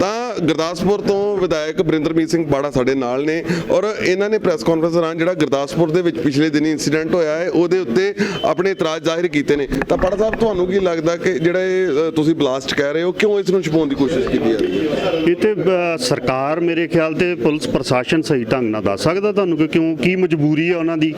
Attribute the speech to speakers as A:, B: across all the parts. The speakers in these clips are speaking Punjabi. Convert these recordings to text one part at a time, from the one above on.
A: ਤਾਂ ਗੁਰਦਾਸਪੁਰ ਤੋਂ ਵਿਧਾਇਕ ਬਰਿੰਦਰਮੀਤ ਸਿੰਘ ਬਾੜਾ ਸਾਡੇ ਨਾਲ ਨੇ ਔਰ ਇਹਨਾਂ ਨੇ ਪ੍ਰੈਸ ਕਾਨਫਰੰਸ ਦੌਰਾਨ ਜਿਹੜਾ ਗੁਰਦਾਸਪੁਰ ਦੇ ਵਿੱਚ ਪਿਛਲੇ ਦਿਨੀ ਇਨਸੀਡੈਂਟ ਹੋਇਆ ਹੈ ਉਹਦੇ ਉੱਤੇ ਆਪਣੇ ਇਤਰਾਜ਼ ਜ਼ਾਹਿਰ ਕੀਤੇ ਨੇ। ਤਾਂ ਬਾੜਾ ਸਾਹਿਬ ਤੁਹਾਨੂੰ ਕੀ ਲੱਗਦਾ ਕਿ ਜਿਹੜਾ ਇਹ ਤੁਸੀਂ ਬਲਾਸਟ ਕਹਿ ਰਹੇ ਹੋ ਕਿਉਂ ਇਸ ਨੂੰ ਛੁਪਾਉਣ ਦੀ ਕੋਸ਼ਿਸ਼ ਕੀਤੀ ਜਾ ਰਹੀ ਹੈ?
B: ਇਹ ਤੇ ਸਰਕਾਰ ਮੇਰੇ ਖਿਆਲ ਤੇ ਪੁਲਿਸ ਪ੍ਰਸ਼ਾਸਨ ਸਹੀ ਢੰਗ ਨਾਲ ਦੱਸ ਸਕਦਾ ਤੁਹਾਨੂੰ ਕਿ ਕਿਉਂ ਕੀ ਮਜਬੂਰੀ ਹੈ ਉਹਨਾਂ ਦੀ?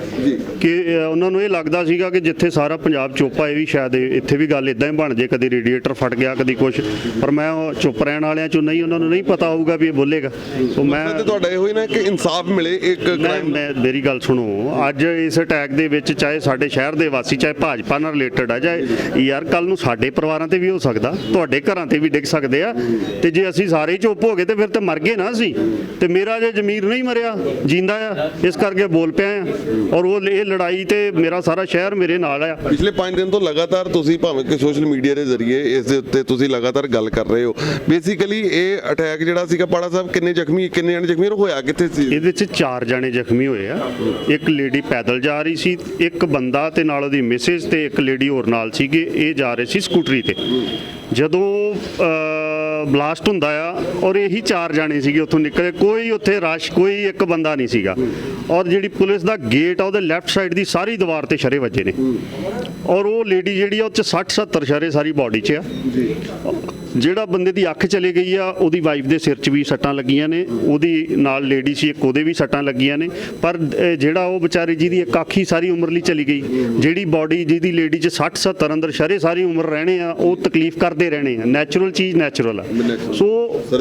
B: ਕਿ ਉਹਨਾਂ ਨੂੰ ਇਹ ਲੱਗਦਾ ਸੀਗਾ ਕਿ ਜਿੱਥੇ ਸਾਰਾ ਪੰਜਾਬ ਚੁੱਪ ਆ ਇਹ ਵੀ ਸ਼ਾਇਦ ਇੱਥੇ ਵੀ ਗੱਲ ਇਦਾਂ ਹੀ ਬਣ ਜੇ ਕਦੀ ਰੇਡੀਏਟਰ ਫਟ ਗਿਆ ਕਦੀ ਕੁਛ। ਪਰ ਮੈਂ ਉਹ ਚੁੱਪ ਰਹਿਣ ਵਾਲਿਆਂ ਚੋਂ ਨਹੀਂ ਉਹਨਾਂ ਨੂੰ ਨਹੀਂ ਪਤਾ ਹੋਊਗਾ ਵੀ ਇਹ ਬੋਲੇਗਾ। ਸੋ ਮੈਂ
A: ਤੇ ਤੁਹਾਡਾ ਇਹੋ ਹੀ ਨਾ ਕਿ ਇਨਸਾਫ ਮਿਲੇ ਇੱਕ
B: ਮੈਂ ਮੈਂ ਮੇਰੀ ਗੱਲ ਸੁਣੋ ਅੱਜ ਇਸ ਅਟੈਕ ਦੇ ਵਿੱਚ ਚਾਹੇ ਸਾਡੇ ਸ਼ਹਿਰ ਦੇ ਵਾਸੀ ਚਾਹੇ ਭਾਜਪਾ ਨਾਲ ਰਿਲੇਟਡ ਆ ਚਾਹੇ ਯਾਰ ਕੱਲ ਨੂੰ ਸਾਡੇ ਪਰਿਵਾਰਾਂ ਤੇ ਵੀ ਹੋ ਸਕਦਾ ਤੁਹਾਡੇ ਘਰਾਂ ਤੇ ਵੀ ਡਿੱਗ ਸਕਦੇ ਆ। ਤੇ ਜੇ ਅਸੀਂ ਸਾਰੇ ਚੁੱਪ ਹੋ ਗਏ ਤੇ ਫਿਰ ਤੇ ਮਰ ਗਏ ਨਾ ਅਸੀਂ। ਤੇ ਮੇਰਾ ਜੇ ਜ਼ਮੀਰ ਨਹੀਂ ਮਰਿਆ ਜਿੰਦਾ ਆ ਇਸ ਕਰਕੇ ਬੋਲ ਪਿਆ ਆ। ਔਰ ਉਹ ਇਹ ਲੜਾਈ ਤੇ ਮੇਰਾ ਸਾਰਾ ਸ਼ਹਿਰ ਮੇਰੇ ਨਾਲ ਆ।
A: ਪਿਛਲੇ 5 ਦਿਨ ਤੋਂ ਲਗਾਤਾਰ ਤੁਸੀਂ ਭਾਵੇਂ ਕਿ ਸੋਸ਼ਲ ਮੀਡੀਆ ਦੇ ਜ਼ਰੀਏ ਇਸ ਦੇ ਉੱਤੇ ਤੁਸੀਂ ਲਗਾਤਾਰ ਗੱਲ ਕਰ ਰਹੇ ਹੋ। ਬੇਸਿਕਲੀ ਇਹ ਅਟੈਕ ਜਿਹੜਾ ਸੀਗਾ ਪਾੜਾ ਸਾਹਿਬ, ਕਿੰਨੇ ਜ਼ਖਮੀ, ਕਿੰਨੇ ਜਣੇ ਜ਼ਖਮੀ ਔਰ ਹੋਇਆ ਕਿੱਥੇ ਸੀ?
B: ਇਹਦੇ ਵਿੱਚ ਚਾਰ ਜਣੇ ਜ਼ਖਮੀ ਹੋਏ ਆ। ਇੱਕ ਲੇਡੀ ਪੈਦਲ ਜਾ ਰਹੀ ਸੀ, ਇੱਕ ਬੰਦਾ ਤੇ ਨਾਲ ਉਹਦੀ ਮਿਸਿਸ ਤੇ ਇੱਕ ਲੇਡੀ ਹੋਰ ਨਾਲ ਸੀਗੇ, ਇਹ ਜਾ ਰਹੇ ਸੀ ਸਕੂਟਰੀ ਤੇ। ਜਦੋਂ ਬਲਾਸਟ ਹੁੰਦਾ ਆ, ਔਰ ਇਹੀ ਚਾਰ ਜਾਣੇ ਸੀਗੇ ਉੱਥੋਂ ਨਿਕਲੇ, ਕੋਈ ਉੱਥੇ ਰਸ਼ ਕੋਈ ਇੱਕ ਬੰਦਾ ਨਹੀਂ ਸੀਗਾ। ਔਰ ਜਿਹੜੀ ਪੁਲਿਸ ਦਾ ਗੇਟ ਆ, ਉਹਦੇ ਲੈਫਟ ਸਾਈਡ ਦੀ ਸਾਰੀ ਦੀਵਾਰ ਤੇ ਸ਼ਰੇ ਵੱਜੇ ਨੇ। ਔਰ ਉਹ ਲੇਡੀ ਜਿਹੜੀ ਆ, ਉਹ ਚ 60 70 ਸ਼ਰੇ ਸਾਰੀ ਬਾਡੀ 'ਚ ਆ। ਜਿਹੜਾ ਬੰਦੇ ਦੀ ਅੱਖ ਚਲੇ ਗਈ ਆ ਉਹਦੀ ਵਾਈਫ ਦੇ ਸਿਰ 'ਚ ਵੀ ਸੱਟਾਂ ਲੱਗੀਆਂ ਨੇ ਉਹਦੀ ਨਾਲ ਲੇਡੀ ਸੀ ਇੱਕ ਉਹਦੇ ਵੀ ਸੱਟਾਂ ਲੱਗੀਆਂ ਨੇ ਪਰ ਜਿਹੜਾ ਉਹ ਵਿਚਾਰੀ ਜਿਹਦੀ ਇੱਕ ਅੱਖ ਹੀ ਸਾਰੀ ਉਮਰ ਲਈ ਚਲੀ ਗਈ ਜਿਹੜੀ ਬਾਡੀ ਜਿਹਦੀ ਲੇਡੀ 'ਚ 60 70 ਅੰਦਰ ਸ਼ਰੇ ਸਾਰੀ ਉਮਰ ਰਹਿਣੇ ਆ ਉਹ ਤਕਲੀਫ ਕਰਦੇ ਰਹਿਣੇ ਆ ਨੈਚੁਰਲ ਚੀਜ਼ ਨੈਚੁਰਲ ਆ ਸੋ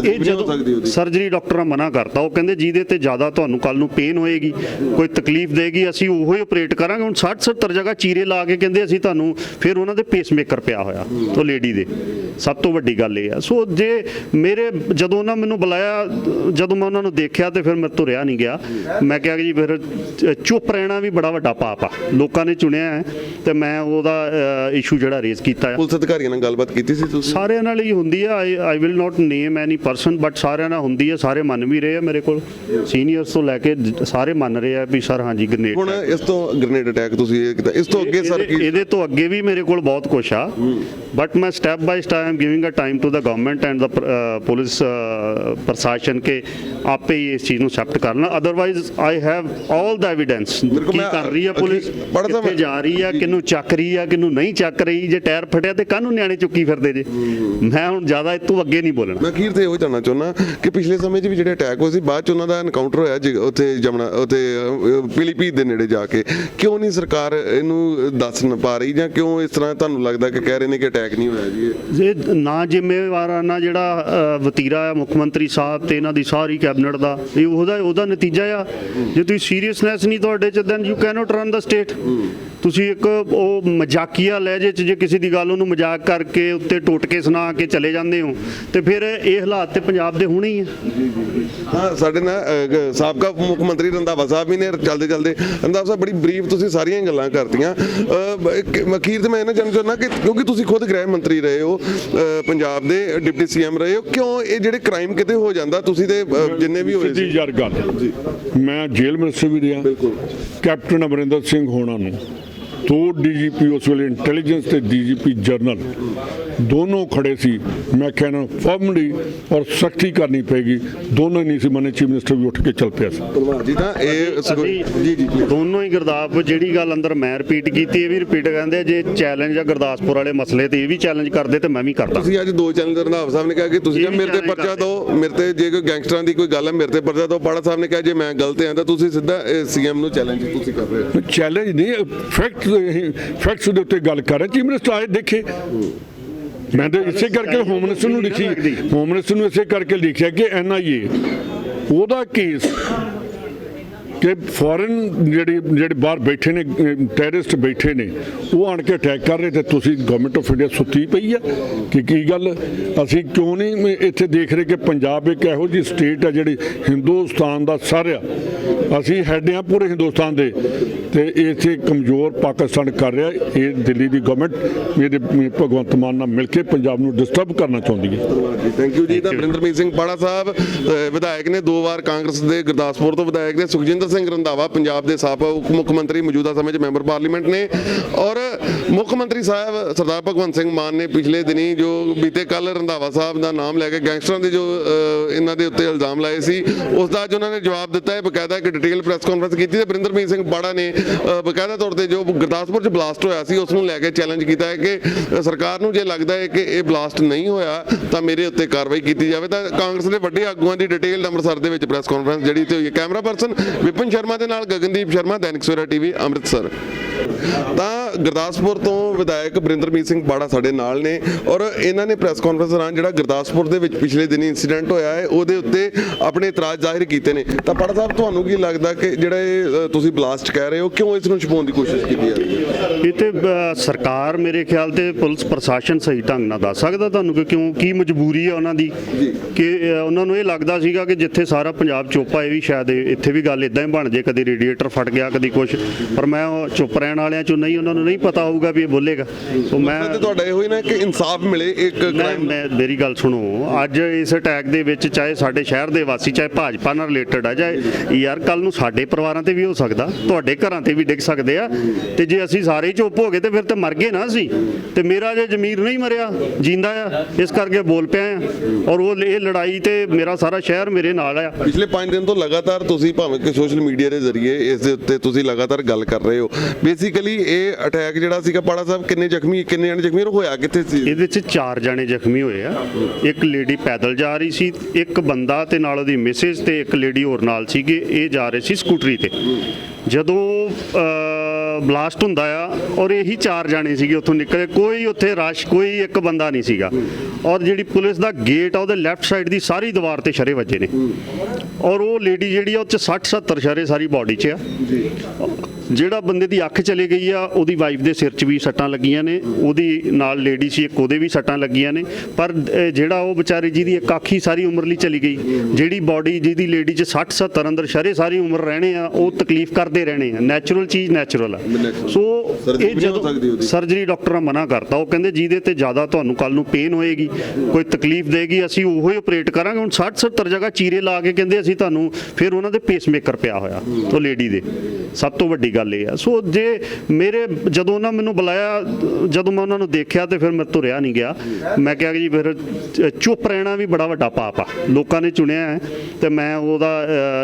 B: ਇਹ ਜਦੋਂ। ਸਰਜਰੀ ਡਾਕਟਰਾਂ ਮਨਾ ਕਰਤਾ ਉਹ ਕਹਿੰਦੇ ਜਿਹਦੇ ਤੇ ਜ਼ਿਆਦਾ ਤੁਹਾਨੂੰ ਕੱਲ ਨੂੰ ਪੇਨ ਹੋਏਗੀ ਕੋਈ ਤਕਲੀਫ ਦੇਗੀ ਅਸੀਂ ਉਹੋ ਹੀ ਆਪਰੇਟ ਕਰਾਂਗੇ ਹੁਣ 60 70 ਜਗ੍ਹਾ ਚੀਰੇ ਲਾ ਕੇ ਕਹਿੰਦੇ ਅਸੀਂ ਤੁਹਾਨੂੰ ਫਿਰ ਉਹਨਾਂ ਦੇ ਪੇਸਮੇਕਰ ਪਿਆ ਹੋਇਆ ਉਹ ਲੇਡੀ ਦੇ ਸਭ ਤੋਂ ਵੱਡੀ ਗੱਲ ਇਹ ਆ। ਸੋ ਜੇ ਮੇਰੇ ਜਦੋਂ ਉਹਨਾਂ ਮੈਨੂੰ ਬੁਲਾਇਆ ਜਦੋਂ ਮੈਂ ਉਹਨਾਂ ਨੂੰ ਦੇਖਿਆ ਤੇ ਫਿਰ ਮੈਂ ਤੁਰਿਆ ਨਹੀਂ ਗਿਆ। ਮੈਂ ਕਿਹਾ ਕਿ ਜੀ ਫਿਰ ਚੁੱਪ ਰਹਿਣਾ ਵੀ ਬੜਾ ਵੱਡਾ ਪਾਪ ਆ। ਲੋਕਾਂ ਨੇ ਚੁਣਿਆ ਹੈ ਤੇ ਮੈਂ ਉਹਦਾ ਇਸ਼ੂ ਜਿਹੜਾ ਰੇਜ਼ ਕੀਤਾ ਆ।
A: ਪੁਲਿਸ ਅਧਿਕਾਰੀਆਂ ਨਾਲ ਗੱਲਬਾਤ ਕੀਤੀ ਸੀ ਤੁਸੀਂ?
B: ਸਾਰਿਆਂ ਨਾਲ ਹੀ ਹੁੰਦੀ ਆ। I will not name any person but ਸਾਰਿਆਂ ਨਾਲ ਹੁੰਦੀ ਆ। ਸਾਰੇ ਮੰਨ ਵੀ ਰਹੇ ਆ ਮੇਰੇ ਕੋਲ। ਸੀਨੀਅਰਸ ਤੋਂ ਲੈ ਕੇ ਸਾਰੇ ਮੰਨ ਰਹੇ ਆ ਵੀ ਸਰ ਹਾਂਜੀ ਗ੍ਰਨੇਡ
A: ਹੁਣ ਇਸ ਤੋਂ ਗ੍ਰੇਨੇਡ ਅਟੈਕ ਤੁਸੀਂ ਇਹ ਕੀਤਾ। ਇਸ ਤੋਂ ਅੱਗੇ ਸਰ
B: ਇਹਦੇ ਤੋਂ ਅੱਗੇ ਵੀ ਮੇਰੇ ਕੋਲ ਬਹੁਤ ਕੁਝ ਆ। ਬਟ ਮੈਂ step by step am giving a time to the government and the police ਪ੍ਰਸ਼ਾਸਨ ਕੇ ਆਪੇ ਹੀ ਇਸ ਚੀਜ਼ ਨੂੰ ਐਕਸੈਪਟ ਕਰਨਾ otherwise I have 올 the evidence ਕੀ ਕਰ ਰਹੀ ਆ ਪੁਲਿਸ ਕਿੱਥੇ ਜਾ ਰਹੀ ਆ ਕਿਨੂੰ ਚੱਕ ਰਹੀ ਆ ਕਿਨੂੰ ਨਹੀਂ ਚੱਕ ਰਹੀ ਜੇ ਟਾਇਰ ਫਟਿਆ ਤੇ ਕਾਹਨੂੰ ਨਿਆਣੇ ਚੁੱਕੀ ਫਿਰਦੇ ਜੇ ਮੈਂ ਹੁਣ ਜ਼ਿਆਦਾ ਇਹ ਤੋਂ ਅੱਗੇ ਨਹੀਂ ਬੋਲਣਾ
A: ਮੈਂ ਅਖੀਰ ਤੇ ਇਹੋ ਜਾਣਨਾ ਚਾਹੁੰਦਾ ਕਿ ਪਿਛਲੇ ਸਮੇਂ 'ਚ ਵੀ ਜਿਹੜੇ ਅਟੈਕ ਹੋਏ ਸੀ ਬਾਅਦ 'ਚ ਉਹਨਾਂ ਦਾ ਐਨਕਾਊਂਟਰ ਹੋਇਆ ਜੀ ਉੱਥੇ ਜਮਨਾ ਉੱਥੇ ਅਹ, ਪੀਲੀਭੀਤ ਦੇ ਨੇੜੇ ਜਾ ਕੇ ਕਿਉਂ ਨਹੀਂ ਸਰਕਾਰ ਇਹਨੂੰ ਦੱਸ ਨਾ ਪਾ ਰਹੀ ਜਾਂ ਕਿਉਂ ਇਸ ਤਰ੍ਹਾਂ ਤੁਹਾਨੂੰ ਲੱਗਦਾ ਕਿ ਕਹਿ ਰਹੇ ਨੇ ਕਿ ਅਟੈਕ ਨਹੀਂ ਹੋਇਆ ਜੀ ਇਹ
B: ਜੇ ਨਾ ਜ਼ਿੰਮੇਵਾਰਾਨਾ ਜਿਹੜਾ ਵਤੀਰਾ ਆ, ਮੁੱਖ ਮੰਤਰੀ ਸਾਹਿਬ ਤੇ ਇਹਨਾਂ ਦੀ ਸਾਰੀ ਕੈਬਨਿਟ ਦਾ ਇਹ ਉਹਦਾ ਉਹਦਾ ਨਤੀਜਾ ਆ। ਜੇ ਤੁਸੀਂ ਸੀਰੀਅਸਨੈਸ ਨਹੀਂ ਤੁਹਾਡੇ ਚ then you cannot run the state ਤੁਸੀਂ ਇੱਕ ਉਹ ਮਜ਼ਾਕੀਆ ਲਹਿਜੇ ਚ ਜੇ ਕਿਸੇ ਦੀ ਗੱਲ ਉਹਨੂੰ ਮਜ਼ਾਕ ਕਰਕੇ ਉੱਤੇ ਟੋਟਕੇ ਸੁਣਾ ਕੇ ਚਲੇ ਜਾਂਦੇ ਹੋ, ਤੇ ਫਿਰ ਇਹ ਹਾਲਾਤ ਤੇ ਪੰਜਾਬ ਦੇ ਹੋਣੇ ਹੀ ਆ।
A: ਹਾਂ, ਸਾਡੇ ਨਾਲ ਸਾਬਕਾ ਮੁੱਖ ਮੰਤਰੀ ਰੰਧਾਵਾ ਸਾਹਿਬ ਵੀ ਨੇ, ਚਲਦੇ ਚਲਦੇ। ਰੰਧਾਵਾ ਸਾਹਿਬ, ਬੜੀ ਬਰੀਫ ਤੁਸੀਂ ਸਾਰੀਆਂ ਗੱਲਾਂ ਕਰਤੀਆਂ। ਅਖੀਰ ਤੇ ਮੈਂ ਇਹਨਾਂ ਜਾਣਨਾ ਚਾਹੁੰਦਾ ਕਿ ਕਿਉਂਕਿ ਤੁਸੀਂ ਖੁਦ ਗ੍ਰਹਿ ਮੰਤਰੀ ਰਹੇ ਹੋ ਪੰਜਾਬ ਪੰਜਾਬ ਦੇ ਡਿਪਟੀ ਸੀਐਮ ਰਹੇ ਹੋ? ਕਿਉਂ ਇਹ ਜਿਹੜੇ ਕ੍ਰਾਈਮ ਕਿਤੇ ਹੋ ਜਾਂਦਾ ਤੁਸੀਂ ਤੇ ਜਿੰਨੇ ਵੀ ਹੋਏ
C: ਸਿੱਧੀ ਯਾਰ ਗੱਲ। ਮੈਂ ਜੇਲ੍ਹ ਮਿਨਿਸਟਰ ਵੀ ਰਿਹਾ। ਕੈਪਟਨ ਅਮਰਿੰਦਰ ਸਿੰਘ ਹੋਣਾ ਨੂੰ ਦੋ ਡੀਜੀਪੀ ਉਸ ਵੇਲੇ ਇੰਟੈਲੀਜੈਂਸ ਤੇ ਡੀਜੀਪੀ ਜਰਨਲ ਦੋਨੋਂ ਖੜੇ ਸੀ। ਮੈਂ ਕਹਿੰਦਾ ਫਰਮਲੀ ਔਰ ਸਖਤੀ ਕਰਨੀ ਪੈਗੀ ਦੋਨੋਂ ਹੀ ਨਹੀਂ ਸੀ ਮਨੇ ਚੀਫ ਮਿਨਿਸਟਰ ਵੀ ਉੱਠ ਕੇ ਚੱਲ ਪਿਆ ਸੀ।
A: ਜੀ ਤਾਂ ਇਹ ਜੀ ਜੀ ਜੀ।
B: ਦੋਨੋਂ ਹੀ ਗੁਰਦਾਸਪੁਰ ਜਿਹੜੀ ਗੱਲ ਅੰਦਰ ਮੈਂ ਰਿਪੀਟ ਕੀਤੀ ਇਹ ਵੀ ਰਿਪੀਟ ਕਹਿੰਦੇ ਜੇ ਚੈਲੰਜ ਆ ਗੁਰਦਾਸਪੁਰ ਵਾਲੇ ਮਸਲੇ ਤੇ ਇਹ ਵੀ ਚੈਲੰਜ ਕਰਦੇ ਤੇ ਮੈਂ ਵੀ ਕਰਦਾ।
A: ਤੁਸੀਂ ਅੱਜ ਦੋ ਚੈਨਲ ਦੇ ਰੰਧਾਵਾ ਸਾਹਿਬ ਨੇ ਕਿਹਾ ਕਿ ਤੁਸੀਂ
B: ਵੀ
A: ਮੇਰੇ ਤੇ ਪਰਚਾ। ਦਿਓ ਮੇਰੇ ਤੇ ਜੇ ਕੋਈ ਗੈਂਗਸਟਰਾਂ ਦੀ ਕੋਈ ਗੱਲ ਹੈ ਮੇਰੇ ਤੇ ਪਰਚਾ ਦਿਓ। ਪਾੜਾ ਸਾਹਿਬ ਨੇ ਕਿਹਾ ਜੇ ਮੈਂ ਗਲਤ ਹਾਂ ਤਾਂ ਤੁਸੀਂ ਸਿੱਧਾ ਸੀਐਮ ਨੂੰ ਚੈਲੰਜ ਤੁਸੀਂ ਕਰ ਰਹੇ ਹੋ।
C: ਚੈਲੰਜ ਨਹੀਂ ਫੈਕਟ ਫੈਕਟਸ ਦੇ ਉੱਤੇ ਗੱਲ ਕਰ ਰਹੇ। ਚੀਫ ਮਿਨਿਸਟਰ ਆਏ ਦੇਖੇ। ਮੈਂ ਤਾਂ ਇਸੇ ਕਰਕੇ ਹੋਮ ਮਿਨਿਸਟਰ ਨੂੰ ਲਿਖੀ ਹੋਮ ਮਿਨਿਸਟਰ ਨੂੰ ਇਸੇ ਕਰਕੇ ਲਿਖਿਆ ਕਿ ਐਨਆਈਏ ਉਹਦਾ ਕੇਸ ਕਿ ਫੋਰਨ ਜਿਹੜੇ ਜਿਹੜੇ ਬਾਹਰ ਬੈਠੇ ਨੇ ਟੈਰਰਿਸਟ ਬੈਠੇ ਨੇ ਉਹ ਆਣ ਕੇ ਅਟੈਕ ਕਰ ਰਹੇ ਤੇ ਤੁਸੀਂ ਗਵਰਨਮੈਂਟ ਆਫ ਇੰਡੀਆ ਸੁੱਤੀ ਪਈ ਆ? ਕਿ ਕੀ ਗੱਲ? ਅਸੀਂ ਕਿਉਂ ਨਹੀਂ ਇੱਥੇ ਦੇਖ ਰਹੇ ਕਿ ਪੰਜਾਬ ਇੱਕ ਇਹੋ ਜਿਹੀ ਸਟੇਟ ਆ ਜਿਹੜੀ ਹਿੰਦੁਸਤਾਨ ਦਾ ਸਰ ਆ? ਅਸੀਂ ਹੈਡ ਆ ਪੂਰੇ ਹਿੰਦੁਸਤਾਨ ਦੇ ਤੇ ਇੱਥੇ ਕਮਜ਼ੋਰ ਪਾਕਿਸਤਾਨ ਕਰ ਰਿਹਾ ਇਹ ਦਿੱਲੀ ਦੀ ਗਵਰਨਮੈਂਟ ਇਹਦੇ ਭਗਵੰਤ ਮਾਨ ਨਾਲ ਮਿਲ ਕੇ ਪੰਜਾਬ ਨੂੰ ਡਿਸਟਰਬ ਕਰਨਾ ਚਾਹੁੰਦੀ ਹੈ।
A: ਧੰਨਵਾਦ ਜੀ ਥੈਂਕ ਯੂ ਜੀ। ਤਾਂ ਬਰਿੰਦਰਮੀਤ ਸਿੰਘ ਪਾੜਾ ਸਾਹਿਬ ਵਿਧਾਇਕ ਨੇ ਦੋ ਵਾਰ ਕਾਂਗਰਸ ਦੇ ਗੁਰਦਾਸਪੁਰ ਤੋਂ ਵਿਧਾਇਕ ਨੇ। ਸੁਖਜਿੰਦਰ ਬਲਵੰਤ ਸਿੰਘ ਰੰਧਾਵਾ, ਪੰਜਾਬ ਦੇ ਸਾਬਕਾ ਮੁੱਖ ਮੰਤਰੀ, ਮੌਜੂਦਾ ਸਮੇਂ 'ਚ ਮੈਂਬਰ ਪਾਰਲੀਮੈਂਟ ਨੇ ਔਰ ਮੁੱਖ ਮੰਤਰੀ ਸਾਹਿਬ ਸਰਦਾਰ ਭਗਵੰਤ ਸਿੰਘ ਮਾਨ ਨੇ ਪਿਛਲੇ ਦਿਨੀ ਜੋ ਬੀਤੇ ਕੱਲ ਰੰਧਾਵਾ ਸਾਹਿਬ ਦਾ ਨਾਮ ਲੈ ਕੇ ਗੈਂਗਸਟਰਾਂ ਦੇ ਜੋ ਇਹਨਾਂ ਦੇ ਉੱਤੇ ਇਲਜ਼ਾਮ ਲਾਏ ਸੀ, ਉਸ ਦਾ ਅੱਜ ਉਹਨਾਂ ਨੇ ਜਵਾਬ ਦਿੱਤਾ ਹੈ, ਬਕਾਇਦਾ ਇੱਕ ਡਿਟੇਲ ਪ੍ਰੈਸ ਕਾਨਫਰੰਸ ਕੀਤੀ ਤੇ ਬਰਿੰਦਰਮੀਤ ਸਿੰਘ ਬਾੜਾ ਨੇ ਬਕਾਇਦਾ ਤੌਰ ਤੇ ਜੋ ਗੁਰਦਾਸਪੁਰ 'ਚ ਬਲਾਸਟ ਹੋਇਆ ਸੀ, ਉਸ ਨੂੰ ਲੈ ਕੇ ਚੈਲੰਜ ਕੀਤਾ ਹੈ ਕਿ ਸਰਕਾਰ ਨੂੰ ਜੇ ਲੱਗਦਾ ਹੈ ਕਿ ਇਹ ਬਲਾਸਟ ਨਹੀਂ ਹੋਇਆ, ਤਾਂ ਮੇਰੇ ਉੱਤੇ ਕਾਰਵਾਈ ਕੀਤੀ ਜਾਵੇ। ਤਾਂ ਕਾਂਗਰਸ ਦੇ ਵੱਡੇ ਆਗੂਆਂ ਦੀ ਡਿਟੇਲ ਅੰਮ੍ਰਿਤਸਰ ਦੇ ਵਿੱਚ ਪ੍ਰੈਸ ਕਾਨਫਰੰਸ ਜਿਹੜੀ ਤੇ ਹੋਈ ਹੈ। ਕੈਮਰਾ ਪਰਸਨ ਵਿਪਨ ਸ਼ਰਮਾ ਦੇ ਨਾਲ ਗਗਨਦੀਪ ਸ਼ਰਮਾ ਦੈਨਿਕ ਸਵੇਰਾ ਟੀਵੀ ਅੰਮ੍ਰਿਤਸਰ। ਤਾਂ ਗੁਰਦਾਸਪੁਰ ਤੋਂ ਵਿਧਾਇਕ ਬਰਿੰਦਰਮੀਤ ਸਿੰਘ ਬਾੜਾ ਸਾਡੇ ਨਾਲ ਨੇ ਔਰ ਇਹਨਾਂ ਨੇ ਪ੍ਰੈਸ ਕਾਨਫਰੰਸ ਦੌਰਾਨ ਜਿਹੜਾ ਗੁਰਦਾਸਪੁਰ ਦੇ ਵਿੱਚ ਪਿਛਲੇ ਦਿਨੀ ਇਨਸੀਡੈਂਟ ਹੋਇਆ ਹੈ ਉਹਦੇ ਉੱਤੇ ਆਪਣੇ ਇਤਰਾਜ਼ ਜ਼ਾਹਿਰ ਕੀਤੇ ਨੇ। ਤਾਂ ਬਾੜਾ ਸਾਹਿਬ ਤੁਹਾਨੂੰ ਕੀ ਲੱਗਦਾ ਕਿ ਜਿਹੜਾ ਇਹ ਤੁਸੀਂ ਬਲਾਸਟ ਕਹਿ ਰਹੇ ਹੋ ਕਿਉਂ ਇਸ ਨੂੰ ਛੁਪਾਉਣ ਦੀ ਕੋਸ਼ਿਸ਼ ਕੀਤੀ ਜਾ ਰਹੀ ਹੈ?
B: ਇਹ ਤੇ ਸਰਕਾਰ ਮੇਰੇ ਖਿਆਲ ਤੇ ਪੁਲਿਸ ਪ੍ਰਸ਼ਾਸਨ ਸਹੀ ਢੰਗ ਨਾਲ ਦੱਸ ਸਕਦਾ ਤੁਹਾਨੂੰ ਕਿ ਕਿਉਂ ਕੀ ਮਜਬੂਰੀ ਹੈ ਉਹਨਾਂ ਦੀ? ਕਿ ਉਹਨਾਂ ਨੂੰ ਇਹ ਲੱਗਦਾ ਸੀਗਾ ਕਿ ਜਿੱਥੇ ਸਾਰਾ ਪੰਜਾਬ ਚੁੱਪ ਇਹ ਵੀ ਸ਼ਾਇਦ ਇੱਥੇ ਵੀ ਗੱਲ ਇਦਾਂ ਹੀ ਬਣ ਜੇ ਕਦੀ ਰੇਡੀਏਟਰ ਫਟ ਗਿਆ ਕਦੀ ਕੁਝ ਪਰ ਮੈਂ ਉਹ ਚੁੱਪ ਰਹਿਣ ਵਾਲਿਆਂ ਚੋਂ ਨਹੀਂ ਉਹਨਾਂ ਨੂੰ ਨਹੀਂ ਪਤਾ ਹੋਊਗਾ ਵੀ ਇਹ ਬੋਲੇਗਾ। ਸੋ ਮੈਂ
A: ਤੇ ਤੁਹਾਡਾ ਇਹੋ ਹੀ ਨਾ ਕਿ ਇਨਸਾਫ ਮਿਲੇ ਇੱਕ
B: ਮੈਂ ਮੈਂ ਮੇਰੀ ਗੱਲ ਸੁਣੋ ਅੱਜ ਇਸ ਅਟੈਕ ਦੇ ਵਿੱਚ ਚਾਹੇ ਸਾਡੇ ਸ਼ਹਿਰ ਦੇ ਵਾਸੀ ਚਾਹੇ ਭਾਜਪਾ ਨਾਲ ਰਿਲੇਟਡ ਆ ਚਾਹੇ ਯਾਰ ਕੱਲ ਨੂੰ ਸਾਡੇ ਪਰਿਵਾਰਾਂ ਤੇ ਵੀ ਹੋ ਸਕਦਾ ਤੁਹਾਡੇ ਘਰਾਂ ਤੇ ਵੀ ਡਿੱਗ ਸਕਦੇ ਆ ਤੇ ਜੇ ਅਸੀਂ ਸਾਰੇ ਹੀ ਚੁੱਪ ਹੋ ਗਏ ਤੇ ਫਿਰ ਤੇ ਮਰ ਗਏ ਨਾ ਅਸੀਂ। ਤੇ ਮੇਰਾ ਜੇ ਜ਼ਮੀਰ ਨਹੀਂ ਮਰਿਆ ਜਿੰਦਾ ਆ ਇਸ ਕਰਕੇ ਬੋਲ ਪਿਆ ਆ। ਔਰ ਉਹ ਇਹ ਲੜਾਈ ਤੇ ਮੇਰਾ ਸਾਰਾ ਸ਼ਹਿਰ ਮੇਰੇ ਨਾਲ ਆ।
A: ਪਿਛਲੇ 5 ਦਿਨ ਤੋਂ ਲਗਾਤਾਰ ਤੁਸੀਂ ਭਾਵੇਂ ਕਿ ਸੋਸ਼ਲ ਮੀਡੀਆ ਦੇ ਜ਼ਰੀਏ ਇਸ ਦੇ ਉੱਤੇ ਤੁਸੀਂ ਲਗਾਤਾਰ ਗੱਲ ਕਰ ਰਹੇ ਹੋ ਬੇਸਿਕਲੀ ਇਹ ਅਟੈਕ ਜਿਹੜਾ ਸੀਗਾ ਪਾੜਾ ਸਾਹਿਬ, ਕਿੰਨੇ ਜ਼ਖਮੀ, ਕਿੰਨੇ ਜਣੇ ਜ਼ਖਮੀ, ਔਰ ਹੋਇਆ ਕਿੱਥੇ ਸੀ?
B: ਇਹਦੇ 'ਚ ਚਾਰ ਜਣੇ ਜ਼ਖਮੀ ਹੋਏ ਆ। ਇੱਕ ਲੇਡੀ ਪੈਦਲ ਜਾ ਰਹੀ ਸੀ, ਇੱਕ ਬੰਦਾ ਤੇ ਨਾਲ ਉਹਦੀ ਮਿਸਿਸ ਤੇ ਇੱਕ ਲੇਡੀ ਹੋਰ ਨਾਲ ਸੀਗੇ, ਇਹ ਜਾ ਰਹੇ ਸੀ ਸਕੂਟਰੀ ਤੇ। ਜਦੋਂ ਬਲਾਸਟ ਹੁੰਦਾ ਆ, ਔਰ ਇਹੀ ਚਾਰ ਜਾਣੇ ਸੀਗੇ ਉੱਥੋਂ ਨਿਕਲੇ, ਕੋਈ ਉੱਥੇ ਰਸ਼ ਕੋਈ ਇੱਕ ਬੰਦਾ ਨਹੀਂ ਸੀਗਾ। ਔਰ ਜਿਹੜੀ ਪੁਲਿਸ ਦਾ ਗੇਟ ਆ, ਉਹਦੇ ਲੈਫਟ ਸਾਈਡ ਦੀ ਸਾਰੀ ਦੀਵਾਰ ਤੇ ਸ਼ਰੇ ਵੱਜੇ ਨੇ। ਔਰ ਉਹ ਲੇਡੀ ਜਿਹੜੀ ਆ, ਉਹ ਚ 60 70 ਸ਼ਰੇ ਸਾਰੀ ਬਾਡੀ 'ਚ ਆ। ਜਿਹੜਾ ਬੰਦੇ ਦੀ ਅੱਖ ਚਲੇ ਗਈ ਆ ਉਹਦੀ ਵਾਈਫ ਦੇ ਸਿਰ 'ਚ ਵੀ ਸੱਟਾਂ ਲੱਗੀਆਂ ਨੇ ਉਹਦੀ ਨਾਲ ਲੇਡੀ ਸੀ ਇੱਕ ਉਹਦੇ ਵੀ ਸੱਟਾਂ ਲੱਗੀਆਂ ਨੇ ਪਰ ਜਿਹੜਾ ਉਹ ਵਿਚਾਰੀ ਜਿਹਦੀ ਇੱਕ ਅੱਖ ਹੀ ਸਾਰੀ ਉਮਰ ਲਈ ਚਲੀ ਗਈ ਜਿਹੜੀ ਬਾਡੀ ਜਿਹਦੀ ਲੇਡੀ 'ਚ 60 70 ਅੰਦਰ ਸ਼ਰੇ ਸਾਰੀ ਉਮਰ ਰਹਿਣੇ ਆ ਉਹ ਤਕਲੀਫ ਕਰਦੇ ਰਹਿਣੇ ਆ ਨੈਚੁਰਲ ਚੀਜ਼ ਨੈਚੁਰਲ ਆ। ਸੋ ਇਹ ਜਦੋਂ। ਸਰਜਰੀ ਡਾਕਟਰਾਂ ਮਨਾ ਕਰਤਾ ਉਹ ਕਹਿੰਦੇ ਜਿਹਦੇ ਤੇ ਜ਼ਿਆਦਾ ਤੁਹਾਨੂੰ ਕੱਲ ਨੂੰ ਪੇਨ ਹੋਏਗੀ ਕੋਈ ਤਕਲੀਫ ਦੇਗੀ ਅਸੀਂ ਉਹੋ ਹੀ ਆਪਰੇਟ ਕਰਾਂਗੇ ਹੁਣ 60 70 ਜਗ੍ਹਾ ਚੀਰੇ ਲਾ ਕੇ ਕਹਿੰਦੇ ਅਸੀਂ ਤੁਹਾਨੂੰ ਫਿਰ ਉਹਨਾਂ ਦੇ ਪੇਸਮੇਕਰ ਪਿਆ ਹੋਇਆ ਉਹ ਲੇਡੀ ਦੇ ਸਭ ਤੋਂ ਵੱਡੀ ਗੱਲ ਇਹ ਆ। ਸੋ ਜੇ ਮੇਰੇ ਜਦੋਂ ਉਹਨਾਂ ਮੈਨੂੰ ਬੁਲਾਇਆ ਜਦੋਂ ਮੈਂ ਉਹਨਾਂ ਨੂੰ ਦੇਖਿਆ ਤੇ ਫਿਰ ਮੇਰੇ ਤੋਂ ਰਿਹਾ ਨਹੀਂ ਗਿਆ। ਮੈਂ ਕਿਹਾ ਕਿ ਜੀ ਫਿਰ ਚੁੱਪ ਰਹਿਣਾ ਵੀ ਬੜਾ ਵੱਡਾ ਪਾਪ ਆ। ਲੋਕਾਂ ਨੇ ਚੁਣਿਆ ਹੈ ਤੇ ਮੈਂ ਉਹਦਾ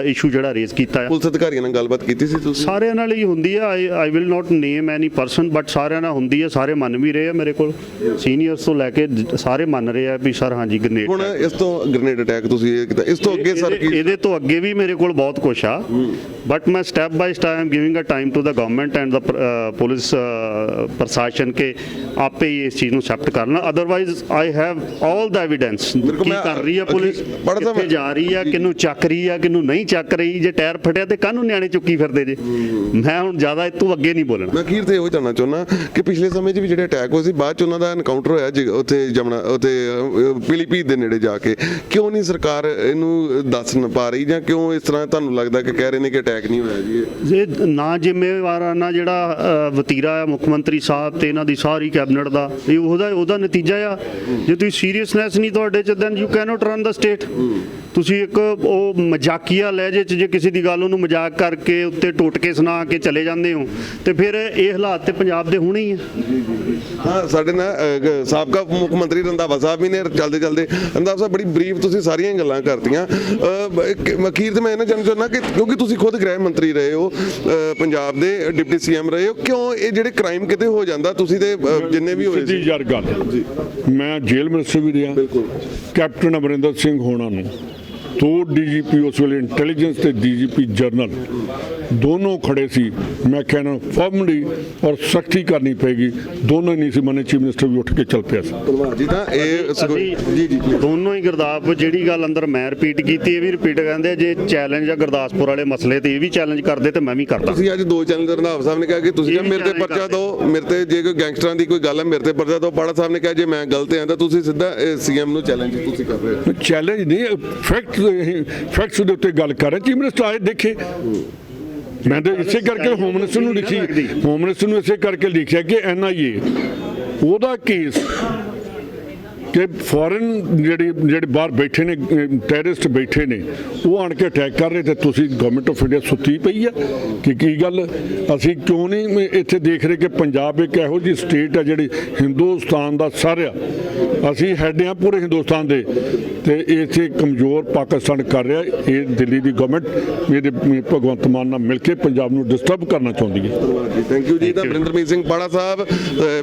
B: ਇਸ਼ੂ ਜਿਹੜਾ ਰੇਜ਼ ਕੀਤਾ ਹੈ
A: ਪੁਲਿਸ ਅਧਿਕਾਰੀਆਂ ਨਾਲ ਗੱਲਬਾਤ ਕੀਤੀ ਸੀ ਤੁਸੀਂ?
B: ਸਾਰਿਆਂ ਨਾਲ ਹੀ ਹੁੰਦੀ ਆ। I will not name any person but ਸਾਰਿਆਂ ਨਾਲ ਹੁੰਦੀ ਆ। ਸਾਰੇ ਮੰਨ ਵੀ ਰਹੇ ਆ ਮੇਰੇ ਕੋਲ। ਸੀਨੀਅਰਸ ਤੋਂ ਲੈ ਕੇ ਸਾਰੇ ਮੰਨ ਰਹੇ ਆ ਵੀ ਸਰ ਹਾਂਜੀ ਗ੍ਰੇਨੇਡ
A: ਹੁਣ ਇਸ ਤੋਂ ਗ੍ਰੇਨੇਡ ਅਟੈਕ ਤੁਸੀਂ ਇਹ ਕੀਤਾ। ਇਸ ਤੋਂ ਅੱਗੇ ਸਰ
B: ਇਹਦੇ ਤੋਂ ਅੱਗੇ ਵੀ ਮੇਰੇ ਕੋਲ ਬਹੁਤ ਕੁਛ ਆ। ਬਟ ਮੈਂ step by step am giving a time to the government and the police ਪ੍ਰਸ਼ਾਸਨ ਕੇ ਆਪੇ ਹੀ ਇਸ ਚੀਜ਼ ਨੂੰ ਐਕਸੈਪਟ ਕਰਨਾ otherwise I have all the evidence
A: ਬਿਲਕੁਲ
B: ਕੀ ਕਰ ਰਹੀ ਆ ਪੁਲਿਸ ਕਿੱਥੇ ਜਾ ਰਹੀ ਆ ਕਿਹਨੂੰ ਚੱਕ ਰਹੀ ਆ ਕਿਹਨੂੰ ਨਹੀਂ ਚੱਕ ਰਹੀ ਜੇ ਟਾਇਰ ਫਟਿਆ ਤੇ ਕਾਹਨੂੰ ਨਿਆਣੇ ਚੁੱਕੀ ਫਿਰਦੇ ਜੇ ਮੈਂ ਹੁਣ ਜ਼ਿਆਦਾ ਤੋਂ ਅੱਗੇ ਨਹੀਂ ਬੋਲਣਾ
A: ਮੈਂ ਅਖੀਰ ਤੇ ਇਹੋ ਜਾਣਨਾ ਚਾਹੁੰਦਾ ਕਿ ਪਿਛਲੇ ਸਮੇਂ 'ਚ ਵੀ ਜਿਹੜੇ ਅਟੈਕ ਹੋਏ ਸੀ ਬਾਅਦ 'ਚ ਉਹਨਾਂ ਦਾ ਐਨਕਾਊਂਟਰ ਹੋਇਆ ਜੀ ਉੱਥੇ ਜਮਨਾ ਉੱਥੇ ਅਹ, ਪੀਲੀਭੀਤ ਦੇ ਨੇੜੇ ਜਾ ਕੇ ਕਿਉਂ ਨਹੀਂ ਸਰਕਾਰ ਇਹਨੂੰ ਦੱਸ ਨਾ ਪਾ ਰਹੀ ਜਾਂ ਕਿਉਂ ਇਸ ਤਰ੍ਹਾਂ ਤੁਹਾਨੂੰ ਲੱਗਦਾ ਕਿ ਕਹਿ ਰਹੇ ਨੇ ਕਿ ਅਟੈਕ ਨਹੀਂ ਹੋਇਆ ਜੀ? ਇਹ
B: ਨਾ ਜ਼ਿੰਮੇਵਾਰਾਨਾ ਜਿਹੜਾ ਵਤੀਰਾ ਆ, ਮੁੱਖ ਮੰਤਰੀ ਸਾਹਿਬ ਤੇ ਇਹਨਾਂ ਦੀ ਸਾਰੀ ਕੈਬਨਿਟ ਦਾ, ਇਹ ਉਹਦਾ ਉਹਦਾ ਨਤੀਜਾ ਆ। ਜੇ ਤੁਸੀਂ ਸੀਰੀਅਸਨੈਸ ਨਹੀਂ ਤੁਹਾਡੇ ਚ then you cannot run the state ਤੁਸੀਂ ਇੱਕ ਉਹ ਮਜ਼ਾਕੀਆ ਲਹਿਜੇ ਚ ਜੇ ਕਿਸੇ ਦੀ ਗੱਲ ਉਹਨੂੰ ਮਜ਼ਾਕ ਕਰਕੇ ਉੱਤੇ ਟੋਟਕੇ ਸੁਣਾ ਕੇ ਚਲੇ ਜਾਂਦੇ ਹੋ ਤੇ ਫਿਰ ਇਹ ਹਾਲਾਤ ਤੇ ਪੰਜਾਬ ਦੇ ਹੋਣੇ ਹੀ ਆ।
A: ਹਾਂ ਸਾਡੇ ਨਾਲ ਸਾਬਕਾ ਮੁੱਖ ਮੰਤਰੀ ਰੰਧਾਵਾ ਸਾਹਿਬ ਵੀ ਨੇ ਚਲਦੇ ਚਲਦੇ ਰੰਧਾਵਾ ਸਾਹਿਬ ਬੜੀ ਬਰੀਫ ਤੁਸੀਂ ਸਾਰੀਆਂ ਗੱਲਾਂ ਕਰਤੀਆਂ। ਅਖੀਰ ਤੇ ਮੈਂ ਇਹਨਾਂ ਜਾਣਨਾ ਚਾਹੁੰਦਾ ਕਿ ਕਿਉਂਕਿ ਤੁਸੀਂ ਖੁਦ ਗ੍ਰਹਿ ਮੰਤਰੀ ਰਹੇ ਹੋ ਪੰਜਾਬ ਦੇ ਡਿਪਟੀ ਸੀਐਮ ਰਹੇ ਹੋ ਕਿਉਂ ਇਹ ਜਿਹੜੇ ਕ੍ਰਾਈਮ ਕਿਤੇ ਹੋ ਜਾਂਦਾ ਤੁਸੀਂ ਤੇ ਜਿੰਨੇ ਵੀ ਹੋਏ ਸੀ।
C: ਯਾਰ ਗੱਲ। ਮੈਂ ਜੇਲ੍ਹ ਮਿਨਿਸਟਰ ਵੀ ਰਿਹਾ
A: ਬਿਲਕੁਲ।
C: ਕੈਪਟਨ ਅਮਰਿੰਦਰ ਸਿੰਘ ਹੋਣਾ ਨੂੰ। ਦੋ ਡੀਜੀਪੀ ਉਸ ਵੇਲੇ ਇੰਟੈਲੀਜੈਂਸ ਤੇ ਡੀਜੀਪੀ ਜਰਨਲ। ਦੋਨੋਂ ਖੜੇ ਸੀ। ਮੈਂ ਕਹਿੰਦਾ ਫਰਮਲੀ ਔਰ ਸਖਤੀ ਕਰਨੀ ਪੈਗੀ ਦੋਨੋਂ ਹੀ ਨਹੀਂ ਸੀ ਮਨੇ ਚੀਫ ਮਿਨਿਸਟਰ ਵੀ ਉੱਠ ਕੇ ਚੱਲ ਪਿਆ ਸੀ।
A: ਜੀ ਤਾਂ ਇਹ ਜੀ ਜੀ
B: ਦੋਨੋਂ ਹੀ ਗੁਰਦਾਸਪੁਰ ਜਿਹੜੀ ਗੱਲ ਅੰਦਰ ਮੈਂ ਰਿਪੀਟ ਕੀਤੀ ਇਹ ਵੀ ਰਿਪੀਟ ਕਹਿੰਦੇ ਆ, ਜੇ ਚੈਲੰਜ ਆ ਗੁਰਦਾਸਪੁਰ ਵਾਲੇ ਮਸਲੇ ਤੇ ਇਹ ਵੀ ਚੈਲੰਜ ਕਰਦੇ ਤੇ ਮੈਂ ਵੀ ਕਰਦਾ।
A: ਤੁਸੀਂ ਅੱਜ ਦੋ ਚੈਨਲ ਦੇ ਰੰਧਾਵਾ ਸਾਹਿਬ ਨੇ ਕਿਹਾ ਕਿ ਤੁਸੀਂ ਕਿਹਾ ਮੇਰੇ ਤੇ ਪਰਚਾ। ਦਿਓ ਮੇਰੇ ਤੇ ਜੇ ਕੋਈ ਗੈਂਗਸਟਰਾਂ ਦੀ ਕੋਈ ਗੱਲ ਹੈ ਮੇਰੇ ਤੇ ਪਰਚਾ ਦਿਓ। ਪਾੜਾ ਸਾਹਿਬ ਨੇ ਕਿਹਾ ਜੇ ਮੈਂ ਗਲਤ ਹਾਂ ਤਾਂ ਤੁਸੀਂ ਸਿੱਧਾ ਸੀਐਮ ਨੂੰ ਚੈਲੰਜ ਤੁਸੀਂ ਕਰ ਰਹੇ ਹੋ।
C: ਚੈਲੰਜ ਨਹੀਂ ਫੈਕਟ ਫੈਕਟਸ ਦੇ ਉੱਤੇ ਗੱਲ ਕਰ ਰਹੇ ਚੀਫ ਮਿਨਿਸਟਰ ਆਏ ਦੇਖੇ। ਮੈਂ ਤਾਂ ਇਸੇ ਕਰਕੇ ਹੋਮ ਮਿਨਿਸਟਰ ਨੂੰ ਲਿਖੀ ਹੋਮ ਮਿਨਿਸਟਰ ਨੂੰ ਇਸੇ ਕਰਕੇ ਲਿਖਿਆ ਕਿ ਐਨਆਈਏ ਉਹਦਾ ਕੇਸ ਕਿ ਫੋਰਨ ਜਿਹੜੀ ਜਿਹੜੇ ਬਾਹਰ ਬੈਠੇ ਨੇ ਟੈਰਰਿਸਟ ਬੈਠੇ ਨੇ ਉਹ ਆਣ ਕੇ ਅਟੈਕ ਕਰ ਰਹੇ ਤੇ ਤੁਸੀਂ ਗਵਰਨਮੈਂਟ ਆਫ ਇੰਡੀਆ ਸੁੱਤੀ ਪਈ ਆ? ਕਿ ਕੀ ਗੱਲ? ਅਸੀਂ ਕਿਉਂ ਨਹੀਂ ਇੱਥੇ ਦੇਖ ਰਹੇ ਕਿ ਪੰਜਾਬ ਇੱਕ ਇਹੋ ਜਿਹੀ ਸਟੇਟ ਆ ਜਿਹੜੀ ਹਿੰਦੁਸਤਾਨ ਦਾ ਸਰ ਆ? ਅਸੀਂ ਹੈਡ ਆ ਪੂਰੇ ਹਿੰਦੁਸਤਾਨ ਦੇ ਤੇ ਇੱਥੇ ਕਮਜ਼ੋਰ ਪਾਕਿਸਤਾਨ ਕਰ ਰਿਹਾ ਇਹ ਦਿੱਲੀ ਦੀ ਗਵਰਨਮੈਂਟ ਮੇਰੇ ਭਗਵੰਤ ਮਾਨ ਨਾਲ ਮਿਲ ਕੇ ਪੰਜਾਬ ਨੂੰ ਡਿਸਟਰਬ ਕਰਨਾ ਚਾਹੁੰਦੀ ਹੈ।
A: ਥੈਂਕ ਯੂ ਜੀ ਤਾਂ ਬਰਿੰਦਰਮੀਤ ਸਿੰਘ ਪਾੜਾ ਸਾਹਿਬ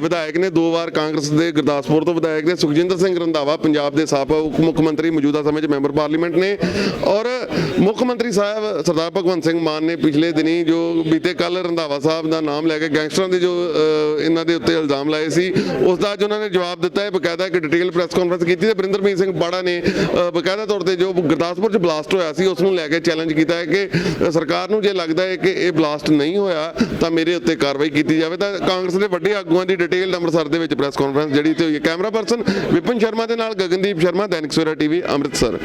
A: ਵਿਧਾਇਕ ਨੇ ਦੋ ਵਾਰ ਕਾਂਗਰਸ ਦੇ ਗੁਰਦਾਸਪੁਰ ਤੋਂ ਵਿਧਾਇਕ ਨੇ ਸੁਖਜਿੰਦਰ ਸਿੰਘ ਰੰਧਾਵਾ, ਪੰਜਾਬ ਦੇ ਸਾਬਕਾ ਮੁੱਖ ਮੰਤਰੀ ਮੌਜੂਦਾ ਸਮੇਂ 'ਚ ਮੈਂਬਰ ਪਾਰਲੀਮੈਂਟ ਨੇ ਔਰ ਮੁੱਖ ਮੰਤਰੀ ਸਾਹਿਬ ਸਰਦਾਰ ਭਗਵੰਤ ਸਿੰਘ ਮਾਨ ਨੇ ਪਿਛਲੇ ਦਿਨੀ ਜੋ ਬੀਤੇ ਕੱਲ ਰੰਧਾਵਾ ਸਾਹਿਬ ਦਾ ਨਾਮ ਲੈ ਕੇ ਗੈਂਗਸਟਰਾਂ ਦੇ ਜੋ ਇਹਨਾਂ ਦੇ ਉੱਤੇ ਇਲਜ਼ਾਮ ਲਾਏ ਸੀ, ਉਸ ਦਾ ਅੱਜ ਉਹਨਾਂ ਨੇ ਜਵਾਬ ਦਿੱਤਾ ਹੈ ਬਕਾਇਦਾ ਇੱਕ ਡਿਟੇਲ ਪ੍ਰੈਸ ਕਾਨਫਰੰਸ ਕੀਤੀ ਤੇ ਬਰਿੰਦਰਮੀਤ ਸਿੰਘ ਬਾੜਾ ਨੇ ਬਕਾਇਦਾ ਤੌਰ ਤੇ ਜੋ ਗੁਰਦਾਸਪੁਰ 'ਚ ਬਲਾਸਟ ਹੋਇਆ ਸੀ, ਉਸ ਨੂੰ ਲੈ ਕੇ ਚੈਲੰਜ ਕੀਤਾ ਹੈ ਕਿ ਸਰਕਾਰ ਨੂੰ ਜੇ ਲੱਗਦਾ ਹੈ ਕਿ ਇਹ ਬਲਾਸਟ ਨਹੀਂ ਹੋਇਆ ਤਾਂ ਮੇਰੇ ਉੱਤੇ ਕਾਰਵਾਈ ਕੀਤੀ ਜਾਵੇ। ਤਾਂ ਕਾਂਗਰਸ ਦੇ ਵੱਡੇ ਆਗੂਆਂ ਦੀ ਡਿਟੇਲ ਅੰਮ੍ਰਿਤਸਰ ਦੇ ਵਿੱਚ ਪ੍ਰੈਸ ਕਾਨਫਰੰਸ ਜਿਹੜੀ ਤੇ ਹੋਈ ਹੈ। ਕੈਮਰਾ ਪਰਸਨ ਵਿਪਨ ਸ਼ਰਮਾ ਦੇ ਨਾਲ ਗਗਨਦੀਪ ਸ਼ਰਮਾ ਦੈਨਿਕ ਸਵੇਰਾ ਟੀਵੀ ਅੰਮ੍ਰਿਤਸਰ।